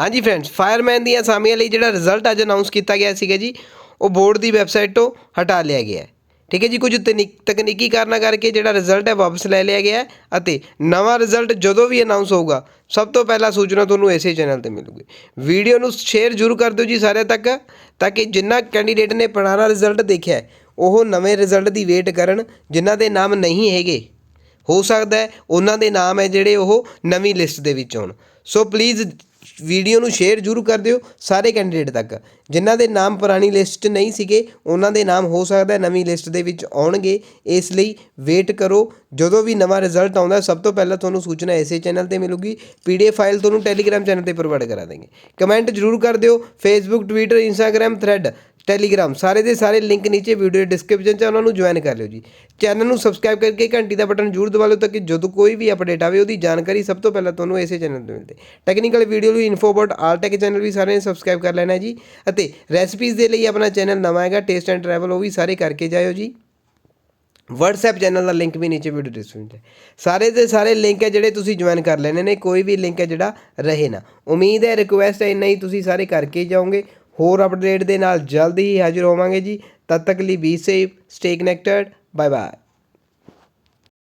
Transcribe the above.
ਹਾਂਜੀ friends fireman ਦੀਆਂ ਅਸਾਮੀਆਂ ਲਈ ਜਿਹੜਾ ਰਿਜ਼ਲਟ ਅੱਜ ਅਨਾਉਂਸ ਕੀਤਾ ਗਿਆ ਸੀਗਾ ਜੀ, ਉਹ ਬੋਰਡ ਦੀ ਵੈਬਸਾਈਟ ਤੋਂ ਹਟਾ ਲਿਆ ਗਿਆ ਹੈ। ਠੀਕ ਹੈ ਜੀ, ਕੁਝ ਤਕਨੀ- ਤਕਨੀਕੀ ਕਾਰਨਾਂ ਕਰਕੇ ਜਿਹੜਾ ਰਿਜ਼ਲਟ ਹੈ ਵਾਪਸ ਲੈ ਲਿਆ ਗਿਆ ਅਤੇ ਨਵਾਂ ਰਿਜ਼ਲਟ ਜਦੋਂ ਵੀ ਅਨਾਉਂਸ ਹੋਊਗਾ, ਸਭ ਤੋਂ ਪਹਿਲਾਂ ਸੂਚਨਾ ਤੁਹਾਨੂੰ ਇਸੇ ਚੈਨਲ ਤੇ ਮਿਲੂਗੀ। ਵੀਡੀਓ ਨੂੰ ਸ਼ੇਅਰ ਜ਼ਰੂਰ ਕਰ ਦਿਓ ਜੀ ਸਾਰਿਆਂ ਤੱਕ, ਤਾਂ ਕਿ ਜਿੰਨਾ ਕੈਂਡੀਡੇਟ ਨੇ ਪੁਰਾਣਾ ਰਿਜ਼ਲਟ ਦੇਖਿਆ ਉਹ ਨਵੇਂ ਰਿਜ਼ਲਟ ਦੀ ਵੇਟ ਕਰਨ, ਜਿਨ੍ਹਾਂ ਦੇ ਨਾਮ ਨਹੀਂ ਹੈਗੇ। ਹੋ ਸਕਦਾ ਉਹਨਾਂ ਦੇ ਨਾਮ ਹੈ ਜਿਹੜੇ ਉਹ ਨਵੀਂ ਲਿਸਟ ਦੇ ਵਿੱਚ ਆਉਣ ਸੋ ਪਲੀਜ਼ ਵੀਡੀਓ ਨੂੰ ਸ਼ੇਅਰ ਜ਼ਰੂਰ ਕਰ ਦਿਓ ਸਾਰੇ ਕੈਂਡੀਡੇਟ ਤੱਕ। ਜਿਨ੍ਹਾਂ ਦੇ ਨਾਮ ਪੁਰਾਣੀ ਲਿਸਟ 'ਚ ਨਹੀਂ ਸੀਗੇ, ਉਹਨਾਂ ਦੇ ਨਾਮ ਹੋ ਸਕਦਾ ਨਵੀਂ ਲਿਸਟ ਦੇ ਵਿੱਚ ਆਉਣਗੇ। ਇਸ ਲਈ ਵੇਟ ਕਰੋ। ਜਦੋਂ ਵੀ ਨਵਾਂ ਰਿਜ਼ਲਟ ਆਉਂਦਾ, ਸਭ ਤੋਂ ਪਹਿਲਾਂ ਤੁਹਾਨੂੰ ਸੂਚਨਾ ਇਸੇ ਚੈਨਲ ਤੇ ਮਿਲੂਗੀ। ਪੀਡੀਐਫ ਫਾਈਲ ਤੁਹਾਨੂੰ ਟੈਲੀਗ੍ਰਾਮ ਚੈਨਲ ਤੇ ਪ੍ਰੋਵਾਈਡ ਕਰਾ ਦੇਂਗੇ ਕਮੈਂਟ ਜ਼ਰੂਰ ਕਰ ਦਿਓ। Facebook Twitter Instagram thread Telegram ਸਾਰੇ ਦੇ ਸਾਰੇ ਲਿੰਕ ਨੀਚੇ ਵੀਡੀਓ ਡਿਸਕ੍ਰਿਪਸ਼ਨ 'ਚ ਉਹਨਾਂ ਨੂੰ ਜੁਆਇਨ ਕਰ ਲਿਓ ਜੀ। ਚੈਨਲ ਨੂੰ ਸਬਸਕ੍ਰਾਈਬ ਕਰਕੇ ਘੰਟੀ ਦਾ ਬਟਨ ਜ਼ਰੂਰ ਦਬਾ ਲਿਓ ਤਾਂ ਕਿ ਜਦੋਂ ਕੋਈ ਵੀ ਅਪਡੇਟ ਆਵੇ, ਉਹਦੀ ਜਾਣਕਾਰੀ ਸਭ ਤੋਂ ਪਹਿਲਾਂ ਤੁਹਾਨੂੰ ਇਸੇ ਚੈਨਲ ਤੇ ਮਿਲਦੇ। ਟੈਕਨੀਕਲ ਵੀਡੀਓ ਲਈ info about all tech channel ਵੀ ਸਾਰਿਆਂ ਨੇ ਸਬਸਕ੍ਰਾਈਬ ਕਰ ਲੈਣਾ ਜੀ। ਅਤੇ ਰੈਸਪੀਜ਼ ਦੇ ਲਈ ਆਪਣਾ ਚੈਨਲ ਨਵਾਂ ਹੈਗਾ ਟੇਸਟ ਐਂਡ ਟਰੈਵਲ ਉਹ ਵੀ ਸਾਰੇ ਕਰਕੇ ਜਾਇਓ ਜੀ। WhatsApp ਚੈਨਲ ਦਾ ਲਿੰਕ ਵੀ ਨੀਚੇ ਵੀਡੀਓ ਡਿਸਕ੍ਰਿਪਸ਼ਨ 'ਚ ਸਾਰੇ ਦੇ ਸਾਰੇ ਲਿੰਕ ਹੈ ਜਿਹੜੇ ਤੁਸੀਂ ਜੁਆਇਨ ਕਰ ਲੈਣੇ ਨੇ, ਕੋਈ ਵੀ ਲਿੰਕ ਹੈ ਜਿਹੜਾ ਰਹੇ ਨਾ। ਉਮੀਦ ਹੈ ਰਿਕੁਐਸਟ ਹੈ, ਇੰਨਾ ਹੀ ਤੁਸੀਂ ਸਾਰੇ ਕਰਕੇ ਜਾਓਗੇ। ਹੋਰ ਅਪਡੇਟ ਦੇ ਨਾਲ ਜਲਦ ਹੀ ਹਾਜ਼ਰ ਹੋਵਾਂਗੇ ਜੀ। ਤਦ ਤੱਕ ਲਈ be safe stay connected bye bye